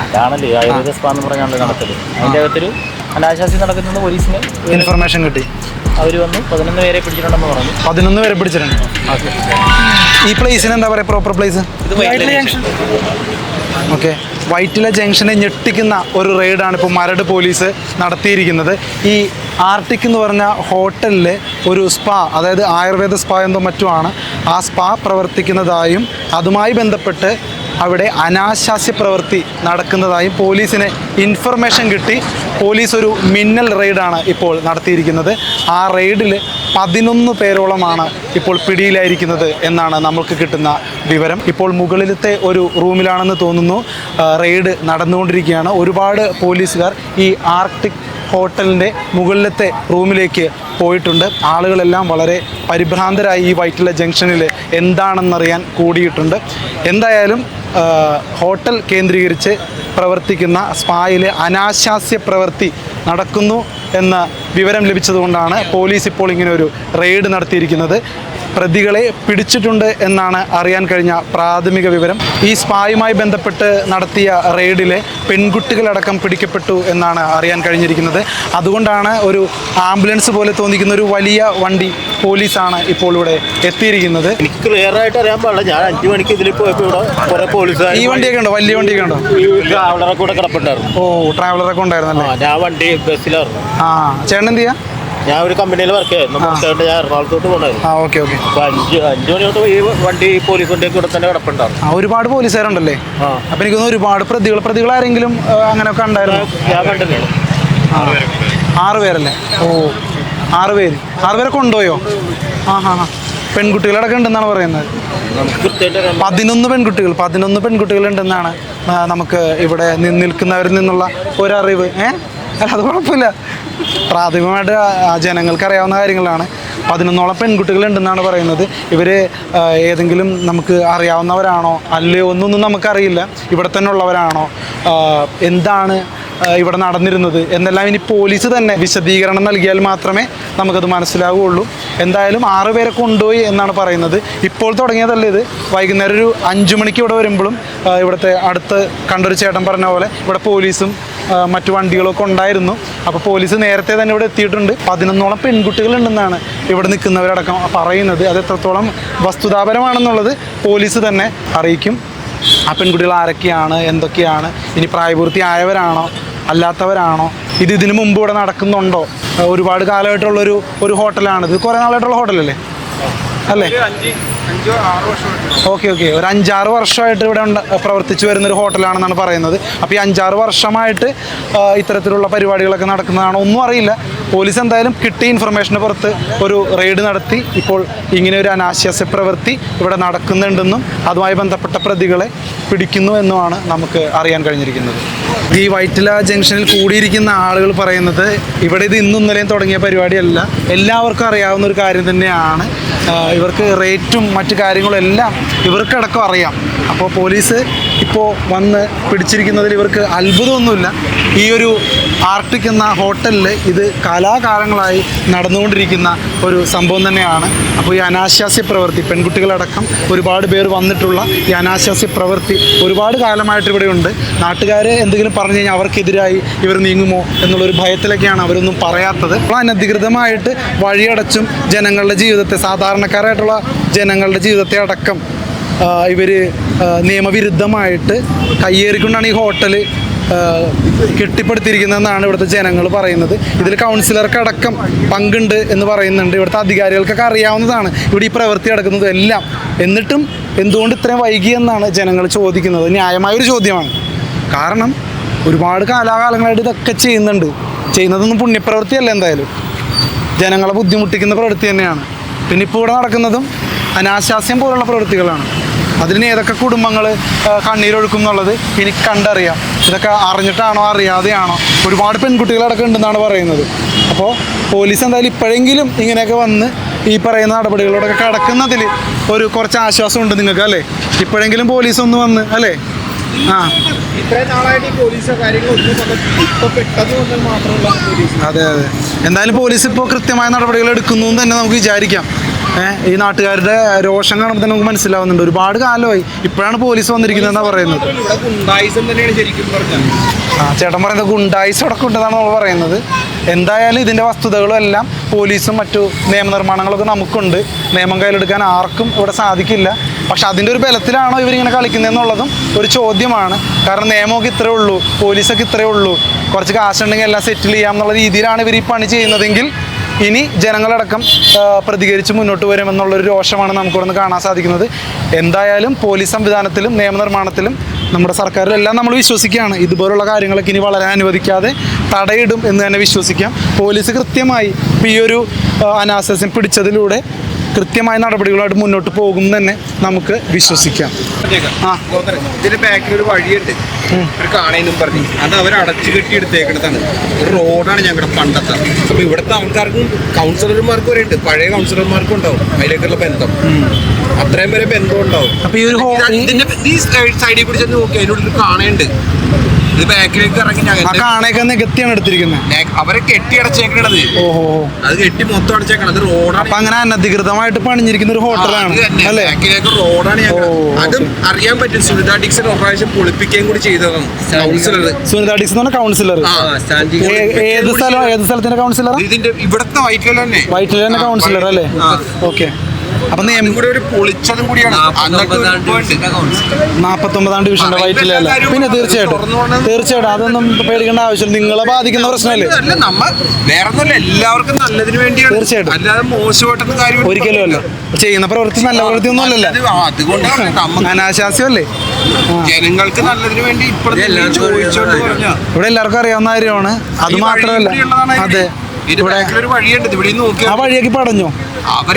അതാണല്ലേ ആയുർവേദ സ്പാ എന്ന് പറഞ്ഞാണ് നടത്തൽ അതിന്റെ അകത്തൊരു അനാശാസ്യം നടക്കുന്നത് പോലീസിന് ഇൻഫർമേഷൻ കിട്ടി. അവർ വന്ന്. പതിനൊന്ന് പേരെ പിടിച്ചിട്ടുണ്ടെന്ന് പറഞ്ഞു. പതിനൊന്ന് പേരെ പിടിച്ചിട്ടുണ്ട്. ഓക്കെ. ഈ പ്ലേസിന് എന്താ പറയുക പ്രോപ്പർ പ്ലേസ് ഓക്കെ വൈറ്റില ജംഗ്ഷനെ ഞെട്ടിക്കുന്ന ഒരു റെയ്ഡാണ് ഇപ്പോൾ മരട് പോലീസ് നടത്തിയിരിക്കുന്നത്. ഈ ആർട്ടിക് എന്ന് പറഞ്ഞ ഹോട്ടലിൽ ഒരു സ്പാ അതായത് ആയുർവേദ സ്പാ എന്തോ മറ്റുമാണ് ആ സ്പാ പ്രവർത്തിക്കുന്നതായും അതുമായി ബന്ധപ്പെട്ട് അവിടെ അനാശാസ്യ പ്രവൃത്തി നടക്കുന്നതായും പോലീസിന് ഇൻഫർമേഷൻ കിട്ടി. പോലീസ് ഒരു മിന്നൽ റെയ്ഡാണ് ഇപ്പോൾ നടത്തിയിരിക്കുന്നത്. ആ റെയ്ഡിൽ പതിനൊന്ന് പേരോളമാണ് ഇപ്പോൾ പിടിയിലായിരിക്കുന്നത് എന്നാണ് നമ്മൾക്ക് കിട്ടുന്ന വിവരം. ഇപ്പോൾ മുകളിലത്തെ ഒരു റൂമിലാണെന്ന് തോന്നുന്നു. റെയ്ഡ് നടന്നുകൊണ്ടിരിക്കുകയാണ്. ഒരുപാട് പോലീസുകാർ ഈ ആർട്ടിക് ഹോട്ടലിന്റെ മുകളിലത്തെ റൂമിലേക്ക് പോയിട്ടുണ്ട്. ആളുകളെല്ലാം വളരെ പരിഭ്രാന്തരായി ഈ വൈറ്റില ജംഗ്ഷനിൽ എന്താണെന്നറിയാൻ കൂടിയിട്ടുണ്ട്. എന്തായാലും ഹോട്ടൽ കേന്ദ്രീകരിച്ച് പ്രവർത്തിക്കുന്ന സ്പായിലെ അനാശാസ്യ പ്രവൃത്തി നടക്കുന്നു. എന്ന വിവരം ലഭിച്ചതുകൊണ്ടാണ് പോലീസ് ഇപ്പോൾ ഇങ്ങനെ ഒരു റെയ്ഡ് നടത്തിയിരിക്കുന്നത്. പ്രതികളെ പിടിച്ചിട്ടുണ്ട് എന്നാണ് അറിയാൻ കഴിഞ്ഞ പ്രാഥമിക വിവരം. ഈ സ്പായുമായി ബന്ധപ്പെട്ട് നടത്തിയ റെയ്ഡിലെ പെൺകുട്ടികളടക്കം പിടിക്കപ്പെട്ടു എന്നാണ് അറിയാൻ കഴിഞ്ഞിരിക്കുന്നത്. അതുകൊണ്ടാണ് ഒരു ആംബുലൻസ് പോലെ തോന്നിക്കുന്ന ഒരു വലിയ വണ്ടി പോലീസാണ് ഇപ്പോൾ ഇവിടെ എത്തിയിരിക്കുന്നത്. എനിക്ക് ക്ലിയർ ആയിട്ട് അറിയാൻ പാടില്ല. ഞാൻ അഞ്ചു മണിക്ക് ഇതിൽ പോയപ്പോൾ ഇവിടെ കുറെ ഈ വണ്ടിയൊക്കെ ഉണ്ടോ? വലിയ വണ്ടിയൊക്കെ ഉണ്ടോ? ട്രാവലറൊക്കെ ട്രാവലറെ കൂടെ കിടപ്പുണ്ടായിരുന്നു. ഓ ട്രാവലറൊക്കെ ഉണ്ടായിരുന്നല്ലേ? ഞാൻ വണ്ടി ബസ്സിലായിരുന്നു. ആ ചേട്ടൻ എന്ത് ചെയ്യാ? ഞാൻ ഒരു കമ്പനിയിൽ വർക്ക് ചെയ്യായിരുന്നു ഞാൻ എറണാകുളത്തോട്ട് പോകണായിരുന്നു ആ ഓക്കെ ഓക്കെ അപ്പൊ അഞ്ച് അഞ്ചു മണിയോട്ട് ഈ വണ്ടി പോലീസ് വണ്ടി കൂടെ തന്നെ കിടപ്പുണ്ടായിരുന്നു ആ ഒരുപാട് പോലീസുകാരുണ്ടല്ലേ? ആ. അപ്പൊ എനിക്ക് തോന്നുന്നു ഒരുപാട് പ്രതികൾ പ്രതികൾ ആരെങ്കിലും അങ്ങനെ അങ്ങനെയൊക്കെ ഉണ്ടായിരുന്നു. ഞാൻ കണ്ടിരുന്നു ആറ് പേരല്ലേ? ഓ ആറ് പേര്. ആറ് പേരെ കൊണ്ടുപോയോ? ആ ഹാ ഹാ പെൺകുട്ടികളടക്കം ഉണ്ടെന്നാണ് പറയുന്നത്. നമുക്ക് കൃത്യമായിട്ട് അറിയാൻ പതിനൊന്ന് പെൺകുട്ടികൾ പതിനൊന്ന് പെൺകുട്ടികളുണ്ടെന്നാണ് ആ, നമുക്ക് ഇവിടെ നി- നിൽക്കുന്നവരിൽ നിന്നുള്ള ഒരറിവ്. ഏ? അല്ല അത് കുഴപ്പമില്ല. പ്രാഥമികമായിട്ട് ജനങ്ങൾക്ക് അറിയാവുന്ന കാര്യങ്ങളാണ്. പതിനൊന്നോളം പെൺകുട്ടികളുണ്ടെന്നാണ് പറയുന്നത്. ഇവർ ഏതെങ്കിലും നമുക്ക് അറിയാവുന്നവരാണോ? അല്ലയോ ഒന്നൊന്നും നമുക്കറിയില്ല. ഇവിടെ തന്നെ ഉള്ളവരാണോ? എന്താണ് ഇവിടെ നടന്നിരുന്നത്. എന്നെല്ലാം ഇനി പോലീസ് തന്നെ വിശദീകരണം നൽകിയാൽ മാത്രമേ നമുക്കത് മനസ്സിലാവുകയുള്ളൂ. എന്തായാലും ആറ് പേരെ കൊണ്ടുപോയി എന്നാണ് പറയുന്നത്. ഇപ്പോൾ തുടങ്ങിയതല്ല ഇത്? വൈകുന്നേരം ഒരു അഞ്ചു മണിക്ക് ഇവിടെ വരുമ്പോഴും ഇവിടുത്തെ അടുത്ത് കണ്ടൊരു ചേട്ടൻ പറഞ്ഞ പോലെ ഇവിടെ പോലീസും മറ്റു വണ്ടികളൊക്കെ ഉണ്ടായിരുന്നു. അപ്പോൾ പോലീസ് നേരത്തെ തന്നെ ഇവിടെ എത്തിയിട്ടുണ്ട്. പതിനൊന്നോളം പെൺകുട്ടികളുണ്ടെന്നാണ് ഇവിടെ നിൽക്കുന്നവരടക്കം പറയുന്നത്. അത് എത്രത്തോളം വസ്തുതാപരമാണെന്നുള്ളത് പോലീസ് തന്നെ അറിയിക്കും. ആ പെൺകുട്ടികൾ ആരൊക്കെയാണ് എന്തൊക്കെയാണ് ഇനി പ്രായപൂർത്തി ആയവരാണോ അല്ലാത്തവരാണോ ഇത് ഇതിനു മുമ്പ് ഇവിടെ നടക്കുന്നുണ്ടോ? ഒരുപാട് കാലമായിട്ടുള്ളൊരു ഒരു ഹോട്ടലാണ്. ഇത് കുറേ നാളായിട്ടുള്ള ഹോട്ടലല്ലേ? അല്ലേ? Okay okay. ഒരു അഞ്ചാറ് വർഷമായിട്ട് ഇവിടെ പ്രവർത്തിച്ചു വരുന്ന ഒരു ഹോട്ടലാണെന്നാണ് പറയുന്നത്. അപ്പോൾ ഈ അഞ്ചാറ് വർഷമായിട്ട് ഇത്തരത്തിലുള്ള പരിപാടികളൊക്കെ നടക്കുന്നതാണോ ഒന്നും അറിയില്ല. പോലീസ് എന്തായാലും കിട്ടിയ ഇൻഫർമേഷന് പുറത്ത് ഒരു റെയ്ഡ് നടത്തി. ഇപ്പോൾ ഇങ്ങനെ ഒരു അനാശാസ്യ പ്രവൃത്തി ഇവിടെ നടക്കുന്നുണ്ടെന്നും അതുമായി ബന്ധപ്പെട്ട പ്രതികളെ പിടിക്കുന്നു എന്നുമാണ് നമുക്ക് അറിയാൻ കഴിഞ്ഞിരിക്കുന്നത്. ഈ വൈറ്റില ജംഗ്ഷനിൽ കൂടിയിരിക്കുന്ന ആളുകൾ പറയുന്നത് ഇവിടെ ഇത് ഇന്നും ഇന്നലെയും തുടങ്ങിയ പരിപാടിയല്ല. എല്ലാവർക്കും അറിയാവുന്ന ഒരു കാര്യം തന്നെയാണ്. ഇവർക്ക് റേറ്റും മറ്റു കാര്യങ്ങളും എല്ലാം ഇവർക്കടക്കം അറിയാം. അപ്പോൾ പോലീസ് ഇപ്പോൾ വന്ന് പിടിച്ചിരിക്കുന്നതിൽ ഇവർക്ക് അത്ഭുതമൊന്നുമില്ല. ഈ ഒരു ആർട്ടിക് എന്ന ഹോട്ടലിൽ ഇത് കാലാകാലങ്ങളായി നടന്നുകൊണ്ടിരിക്കുന്ന ഒരു സംഭവം തന്നെയാണ്. അപ്പോൾ ഈ അനാശാസ്യ പ്രവൃത്തി പെൺകുട്ടികളടക്കം ഒരുപാട് പേർ വന്നിട്ടുള്ള ഈ അനാശാസ്യ പ്രവൃത്തി ഒരുപാട് കാലമായിട്ട് ഇവിടെയുണ്ട് നാട്ടുകാരെ എന്തെങ്കിലും പറഞ്ഞു കഴിഞ്ഞാൽ അവർക്കെതിരായി ഇവർ നീങ്ങുമോ എന്നുള്ളൊരു ഭയത്തിലൊക്കെയാണ് അവരൊന്നും പറയാത്തത്. അപ്പോൾ അനധികൃതമായിട്ട് വഴിയടച്ചും ജനങ്ങളുടെ ജീവിതത്തെ സാധാരണക്കാരായിട്ടുള്ള ജനങ്ങളുടെ ജീവിതത്തെ അടക്കം ഇവർ നിയമവിരുദ്ധമായിട്ട് കയ്യേറിക്കൊണ്ടാണ് ഈ ഹോട്ടൽ കെട്ടിപ്പടുത്തിരിക്കുന്നതെന്നാണ് ഇവിടുത്തെ ജനങ്ങൾ പറയുന്നത്. ഇതിൽ കൗൺസിലർക്ക് അടക്കം പങ്കുണ്ട് എന്ന് പറയുന്നുണ്ട്. ഇവിടുത്തെ അധികാരികൾക്കൊക്കെ അറിയാവുന്നതാണ് ഇവിടെ ഈ പ്രവൃത്തി നടക്കുന്നത് എല്ലാം. എന്നിട്ടും എന്തുകൊണ്ട് ഇത്രയും വൈകിയെന്നാണ് ജനങ്ങൾ ചോദിക്കുന്നത്. ന്യായമായൊരു ചോദ്യമാണ്. കാരണം ഒരുപാട് കാലാകാലങ്ങളായിട്ട് ഇതൊക്കെ ചെയ്യുന്നുണ്ട്. ചെയ്യുന്നതൊന്നും പുണ്യപ്രവൃത്തിയല്ല എന്തായാലും. ജനങ്ങളെ ബുദ്ധിമുട്ടിക്കുന്ന പ്രവൃത്തി തന്നെയാണ്. പിന്നെ ഇപ്പോൾ ഇവിടെ നടക്കുന്നതും അനാശാസ്യം പോലുള്ള പ്രവൃത്തികളാണ്. അതിന് ഏതൊക്കെ കുടുംബങ്ങൾ കണ്ണീരൊഴുക്കും എന്നുള്ളത് എനിക്ക് കണ്ടറിയാം. ഇതൊക്കെ അറിഞ്ഞിട്ടാണോ അറിയാതെയാണോ? ഒരുപാട് പെൺകുട്ടികളടക്കം ഉണ്ടെന്നാണ് പറയുന്നത്. അപ്പോൾ പോലീസ് എന്തായാലും ഇപ്പോഴെങ്കിലും ഇങ്ങനെയൊക്കെ വന്ന് ഈ പറയുന്ന നടപടികളോടൊക്കെ കടക്കുന്നതിൽ ഒരു കുറച്ച് ആശ്വാസം ഉണ്ട് നിങ്ങൾക്ക് അല്ലേ? ഇപ്പോഴെങ്കിലും പോലീസ് ഒന്ന് വന്ന് അല്ലേ? ആ. അതെ അതെ. എന്തായാലും പോലീസ് ഇപ്പോൾ കൃത്യമായ നടപടികൾ എടുക്കുന്നു എന്ന് തന്നെ നമുക്ക് വിചാരിക്കാം. ഈ നാട്ടുകാരുടെ രോഷം കാണുമ്പോൾ നമുക്ക് മനസ്സിലാവുന്നുണ്ട്. ഒരുപാട് കാലമായി. ഇപ്പോഴാണ് പോലീസ് വന്നിരിക്കുന്നതെന്നാണ് പറയുന്നത്. ആ ചേട്ടൻ പറയുന്നത് ഗുണ്ടായിസ് അടക്കം ഉണ്ടെന്നാണ് നമ്മൾ പറയുന്നത്. എന്തായാലും ഇതിന്റെ വസ്തുതകളും എല്ലാം പോലീസും മറ്റു നിയമനിർമ്മാണങ്ങളൊക്കെ നമുക്കുണ്ട്. നിയമം കയ്യിലെടുക്കാൻ ആർക്കും ഇവിടെ സാധിക്കില്ല. പക്ഷെ അതിന്റെ ഒരു ബലത്തിലാണോ ഇവരിങ്ങനെ കളിക്കുന്നതെന്നുള്ളതും ഒരു ചോദ്യമാണ്. കാരണം നിയമമൊക്കെ ഇത്രേ ഉള്ളൂ പോലീസൊക്കെ ഇത്രേ ഉള്ളൂ. കുറച്ച് കാശുണ്ടെങ്കിൽ എല്ലാം സെറ്റിൽ ചെയ്യാം എന്നുള്ള രീതിയിലാണ് ഇവർ ഈ പണി ചെയ്യുന്നതെങ്കിൽ ഇനി ജനങ്ങളടക്കം പ്രതികരിച്ച് മുന്നോട്ട് വരുമെന്നുള്ളൊരു രോഷമാണ് നമുക്കിവിടെ കാണാൻ സാധിക്കുന്നത്. എന്തായാലും പോലീസ് സംവിധാനത്തിലും നിയമനിർമ്മാണത്തിലും നമ്മുടെ സർക്കാരിലെല്ലാം നമ്മൾ വിശ്വസിക്കുകയാണ്. ഇതുപോലുള്ള കാര്യങ്ങളൊക്കെ ഇനി വളരാൻ അനുവദിക്കാതെ തടയിടും എന്ന് തന്നെ വിശ്വസിക്കാം. പോലീസ് കൃത്യമായി ഈ ഒരു അനാസസ്യം പിടിച്ചതിലൂടെ കൃത്യമായ നടപടികളായിട്ട് മുന്നോട്ട് പോകും തന്നെ നമുക്ക് വിശ്വസിക്കാം. ഇതിന്റെ ബാക്കിൽ ഒരു വഴിയുണ്ട്. ഒരു കാണേന്നും പറഞ്ഞു. അത് അവർ അടച്ചു കെട്ടി എടുത്തേക്കണതാണ്. ഒരു റോഡാണ് ഞങ്ങളുടെ പണ്ടത്തെ. അപ്പൊ ഇവിടുത്തെ ആൾക്കാർക്കും കൗൺസിലർമാർക്കും വരെ ഉണ്ട്. പഴയ കൗൺസിലർമാർക്കും ഉണ്ടാവും. അതിലേക്കുള്ള ബന്ധം. അത്രയും വരെ ബന്ധം ഉണ്ടാവും. അപ്പോൾ ഈ ഒരു ഇതിന്റെ ഈ സൈഡിൽ കൂടി ചെന്ന് നോക്കി അതിനുള്ളിൽ കാണേണ്ട. ഇത് ബാക്കിലേക്ക് ഇറങ്ങി ആ ഞങ്ങൾ കാണയൊക്കെ നികത്തിയാണ് എടുത്തിരിക്കുന്നത് അവരെ കെട്ടി അടച്ചേക്കണത്. ഓഹോ. അത് കെട്ടി മൊത്തം അടച്ചേക്കണം അത് റോഡാണ് അപ്പൊ അങ്ങനെ അനധികൃതമായിട്ട് പണിഞ്ഞിരിക്കുന്ന ഒരു ഹോട്ടലാണ് അല്ലേ? ബാക്കിലേക്ക് റോഡാണ് ഞങ്ങൾ അതും അറിയാൻ പറ്റും. സുനിത ഡിക്സൺ ഒരു പ്രാവശ്യം പൊളിപ്പിക്കുകയും കൂടി ചെയ്തതാണ്. കൗൺസിലർ സുനിത എന്ന് പറഞ്ഞ കൗൺസിലർ ആ, ഏത് സ്ഥലം ഏത് സ്ഥലത്തിന്റെ കൗൺസിലർ ഇതിന്റെ ഇവിടത്തെ വൈറ്റിലെ തന്നെ തന്നെ കൗൺസിലർ അല്ലേ. ഓക്കെ. അപ്പൊ. നാപ്പത്തൊമ്പതാം ഡിവിഷന്റെ വൈറ്റിലല്ലേ പിന്നെ തീർച്ചയായിട്ടും തീർച്ചയായിട്ടും. അതൊന്നും പേടിക്കേണ്ട ആവശ്യം നിങ്ങളെ ബാധിക്കുന്ന പ്രശ്നമല്ലേ? എല്ലാവർക്കും നല്ലതിന് വേണ്ടിയാണ്. തീർച്ചയായിട്ടും. അല്ലാതെ മോശമായിട്ടൊന്നും കാര്യം ഒരിക്കലും അല്ല ചെയ്യുന്ന പ്രവൃത്തി നല്ല പ്രവൃത്തി ഒന്നും അല്ലല്ലോ. അനാശാസ്യമല്ലേ. ജനങ്ങൾക്ക് നല്ലതിന് വേണ്ടി ഇവിടെ എല്ലാവർക്കും അറിയാവുന്ന കാര്യമാണ്. അത് മാത്രമല്ല. അതെ. ഇവിടെ ഒരു വഴിയുണ്ട്. ഇവിടെ ആ വഴിയൊക്കെ പടഞ്ഞോ. അവർ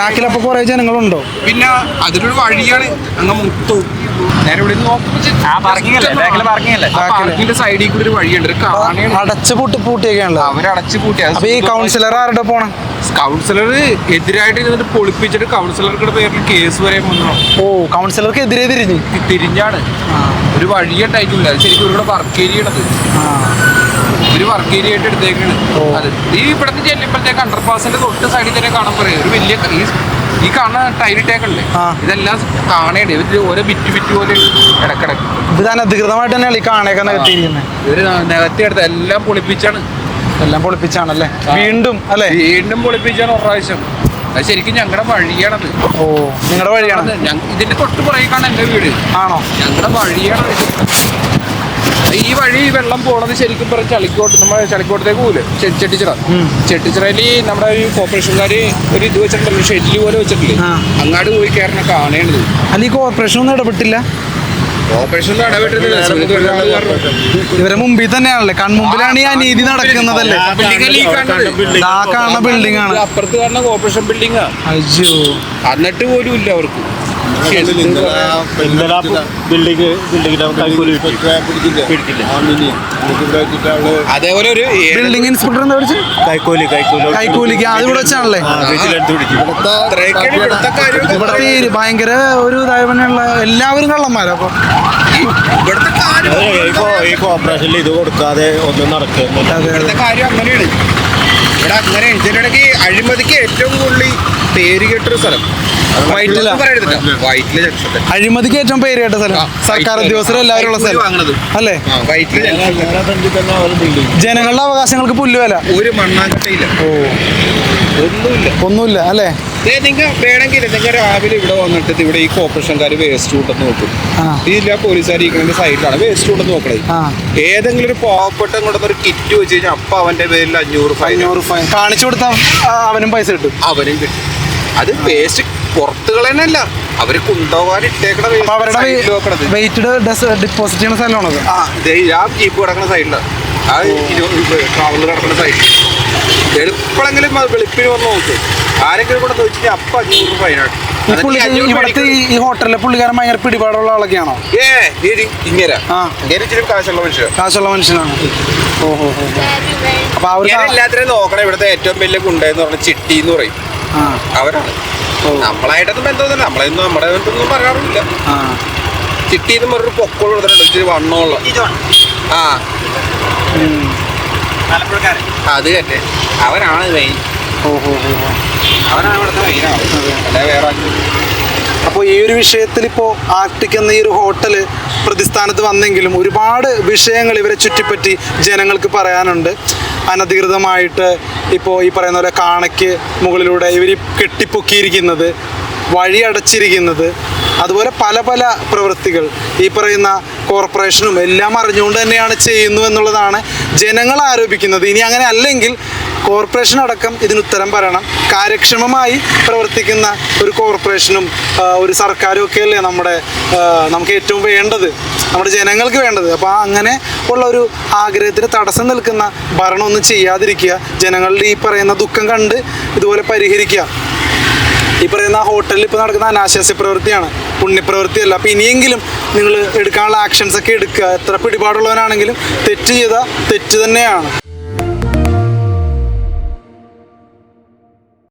ബാക്കിലപ്പോ കുറെ ജനങ്ങളുണ്ടോ? പിന്നെ അതിലൊരു വഴിയാണ് അങ്ങ് മുത്തു. ഇവിടെ? സൈഡിൽ കൂടി ഒരു വഴിയുണ്ട്. ഒരു അടച്ച് പൂട്ടി പൂട്ടിയൊക്കെയാണല്ലോ. പൂട്ടി. അപ്പൊ ഈ കൗൺസിലർ ആരുടെ പോണ കൗൺസിലർ എതിരായിട്ട് ഇരുന്നിട്ട് പൊളിപ്പിച്ചിട്ട് കൗൺസിലർക്കുടെ പേരിൽ കേസ് വരെ വന്നു? ഓ കൗൺസിലർക്ക് എതിരെ തിരിഞ്ഞു. തിരിഞ്ഞാണ്. ഒരു വഴിയുണ്ടായിട്ടില്ല. അത് ശരിക്കും ഇവരുടെ വർക്ക് ഏരിയ ഒരു വർക്ക് ഏരിയ ആയിട്ട് എടുത്തേക്കാണ്. അത് ഈ ഇവിടുന്ന് ചെല്ലുമ്പോഴത്തേക്ക് അണ്ടർ പാസിന്റെ തൊട്ട് സൈഡിൽ തന്നെ കാണാൻ പറയും. ഒരു വലിയ ഈ ഈ കാണുന്ന ടൈലിട്ടേക്ക് ഉണ്ട് ഇതെല്ലാം കാണേണ്ടി ഇവർ ഓരോ ബിറ്റ് ബിറ്റ് പോലെ ഇടക്കിടക്ക്. ഇത് അനധികൃതമായിട്ട് തന്നെയാണ് ഈ കാണേക്കാൻ നികത്തിയിരിക്കുന്നത് ഇവർ എല്ലാം പൊളിപ്പിച്ചാണ്. എല്ലാം പൊളിപ്പിച്ചാണല്ലേ? വീണ്ടും അല്ലേ? വീണ്ടും പൊളിപ്പിച്ചാണ് ഒരു പ്രാവശ്യം അത് ശരിക്കും ഞങ്ങളുടെ വഴിയാണത്. ഓ നിങ്ങളുടെ വഴിയാണ് ഇതിന്റെ തൊട്ട് പുറകെ കാണാൻ എന്റെ വീട്. ആണോ? ഞങ്ങളുടെ വഴിയാണ്. ഈ വഴി വെള്ളം പോണത് ശരിക്കും പറഞ്ഞ ചളിക്കോട്ട് നമ്മുടെ ചളിക്കോട്ടത്തേക്ക് പോലെ ചെട്ടിച്ചിറ. ചെട്ടിച്ചിറയിൽ നമ്മുടെ ഈ കോർപ്പറേഷൻകാര് ഒരു ഇത് വെച്ചിട്ടുണ്ടല്ലോ ഷെഡിൽ പോലെ വെച്ചിട്ടില്ലേ. അങ്ങാട് പോയി കയറണ കാണേണ്ടത്. അല്ല ഈ കോർപ്പറേഷൻ ഒന്നും ഇടപെട്ടില്ല. ഇവരെ മുമ്പിൽ തന്നെയാണല്ലേ? കൺമുമ്പിലാണ് ഈ അനീതി നടക്കുന്നതല്ലേ? ആ കാണുന്ന ബിൽഡിംഗ് ആണ്. അപ്പുറത്ത് കാണുന്ന കോർപ്പറേഷൻ ബിൽഡിംഗ് അയ്യോ. എന്നിട്ട് പോലും ഇല്ല അവർക്ക്. ഇന്നലെ ബിൽഡിംഗ് ബിൽഡിങ്ങിന്റെ അതേപോലെ ഒരു ബിൽഡിംഗ് ഇൻസ്പെക്ടർ എന്താ വിളിച്ചു കൈക്കൂലി കൈക്കൂലി. കൈക്കൂലിക്ക്. അത് ഇത്രയൊക്കെയാണ് ഇവിടുത്തെ ഭയങ്കര ഒരു ഇതായുള്ള എല്ലാവരും കള്ളന്മാരാ അപ്പൊ. ഇവിടുത്തെ കാര്യം ഈ കോർപ്പറേഷനിൽ ഇത് കൊടുക്കാതെ ഒന്നും നടക്കുന്നില്ല. കാര്യം അങ്ങനെയാണ്. ഇവിടെ അങ്ങനെ ഇതിനിടയ്ക്ക് അഴിമതിക്ക് ഏറ്റവും കൂടുതൽ പേര് കേട്ടൊരു സ്ഥലം. അഴിമതിക്ക് ഏറ്റവും പേര് കേട്ട സ്ഥലം. സർക്കാർ ഉദ്യോഗസ്ഥർ എല്ലാവരും ഉള്ള സ്ഥലം. അല്ലെ? ജനങ്ങളുടെ അവകാശങ്ങൾക്ക് പുല്ലുവല ഒരു മണ്ണാങ്കട്ടയില്ല ഓ. ഒന്നുമില്ല. ഒന്നുമില്ല അല്ലേ? നിങ്ങൾ വേണമെങ്കിൽ നിങ്ങൾ രാവിലെ ഇവിടെ വന്നിട്ട് ഇവിടെ ഈ കോർപ്പറേഷൻകാർ വേസ്റ്റ് കൊണ്ടെന്ന് നോക്കും. ഇതില്ല പോലീസുകാർ ഇരിക്കുന്നതിന്റെ സൈഡിലാണ് വേസ്റ്റ് കൊണ്ടെന്ന് നോക്കണേ. ഏതെങ്കിലും ഒരു പാവപ്പെട്ട കൊണ്ടുവന്ന ഒരു കിറ്റ് വെച്ച് കഴിഞ്ഞാൽ അപ്പൊ അവന്റെ പേരിൽ അഞ്ഞൂറ് ഫൈൻ അഞ്ഞൂറ് ഫൈൻ കാണിച്ചു കൊടുത്താൽ അവനും പൈസ കിട്ടും. അവനും കിട്ടും. അത് വേസ്റ്റ് പുറത്ത് കളയാനല്ല അവർ കൊണ്ടുപോകാൻ ഇട്ടേക്കണ വെയിറ്റഡ് ഡിപ്പോസിറ്റ് ചെയ്യുന്ന സ്ഥലമാണത് ആ ആ ജീപ്പ് കിടക്കുന്ന സൈഡിൽ ആ ട്രാവലർ കിടക്കുന്ന സൈഡിൽ എളുപ്പമെങ്കിലും വെളുപ്പിന് വന്ന് നോക്ക്. ആരെങ്കിലും കൂടെ ചോദിച്ചാൽ അപ്പൊ അഞ്ഞൂറ് ഫൈനാണ് ഈ പുള്ളി ഇവിടുത്തെ ഈ- ഹോട്ടലിലെ പുള്ളിക്കാരൻ ഭയങ്കര പിടിപാടുള്ള ആളൊക്കെയാണോ? ഏ ഇങ്ങനെ. ഇങ്ങനെ കാശുള്ള മനുഷ്യർ കാശുള്ള മനുഷ്യനാണ്. ഓഹോ അപ്പൊ അവർ എല്ലാത്തിനും നോക്കണം ഇവിടുത്തെ ഏറ്റവും വലിയ ഗുണ്ടെന്ന് പറഞ്ഞ ചിട്ടി എന്ന് പറയും. അവരാണ്. നമ്മളായിട്ടൊന്നും ബന്ധമൊന്നുമില്ല. നമ്മളൊന്നും നമ്മുടെ ബന്ധമൊന്നും പറയാറില്ല. ആ. ചിട്ടി എന്ന് പറഞ്ഞൊരു പൊക്കോൾ കൊടുത്തിട്ടുണ്ട്. ഇച്ചിരി വണ്ണമുള്ള. ആ. അത് തന്നെ. അവരാണ് മെയിൻ അവനാണ് ഇവിടുത്തെ മെയിൻ ആൾ അല്ലെ വേറെ അപ്പോൾ ഈ ഒരു വിഷയത്തിൽ ഇപ്പോ ആർട്ടിക് എന്ന ഈ ഒരു ഹോട്ടൽ പ്രതിസ്ഥാനത്ത് വന്നെങ്കിലും ഒരുപാട് വിഷയങ്ങൾ ഇവരെ ചുറ്റിപ്പറ്റി ജനങ്ങൾക്ക് പറയാനുണ്ട്. അനധികൃതമായിട്ട് ഇപ്പോൾ ഈ പറയുന്ന പോലെ കാണയ്ക്ക് മുകളിലൂടെ ഇവർ കെട്ടിപ്പൊക്കിയിരിക്കുന്നത് വഴി അടച്ചിരിക്കുന്നത് അതുപോലെ പല പല പ്രവൃത്തികൾ ഈ പറയുന്ന കോർപ്പറേഷനും എല്ലാം അറിഞ്ഞുകൊണ്ട് തന്നെയാണ് ചെയ്യുന്നു എന്നുള്ളതാണ് ജനങ്ങൾ ആരോപിക്കുന്നത്. ഇനി അങ്ങനെ അല്ലെങ്കിൽ കോർപ്പറേഷൻ അടക്കം ഇതിന് ഉത്തരം പറയണം. കാര്യക്ഷമമായി പ്രവർത്തിക്കുന്ന ഒരു കോർപ്പറേഷനും ഒരു സർക്കാരും ഒക്കെ അല്ലേ നമ്മുടെ നമുക്ക് ഏറ്റവും വേണ്ടത് നമ്മുടെ ജനങ്ങൾക്ക് വേണ്ടത്. അപ്പോൾ അങ്ങനെ ഉള്ള ഒരു ആഗ്രഹത്തിന് തടസ്സം നിൽക്കുന്ന ഭരണമൊന്നും ചെയ്യാതിരിക്കുക ജനങ്ങളുടെ ഈ പറയുന്ന ദുഃഖം കണ്ട് ഇതുപോലെ പരിഹരിക്കുക. ഈ പറയുന്ന ഹോട്ടലിൽ ഇപ്പോൾ നടക്കുന്ന അനാശാസ്യ പ്രവൃത്തിയാണ് പുണ്യപ്രവൃത്തിയല്ല. അപ്പോൾ ഇനിയെങ്കിലും നിങ്ങൾ എടുക്കാനുള്ള ആക്ഷൻസ് ഒക്കെ എടുക്കുക. എത്ര പിടിപാടുള്ളവനാണെങ്കിലും തെറ്റ് ചെയ്താൽ തെറ്റ് തന്നെയാണ്.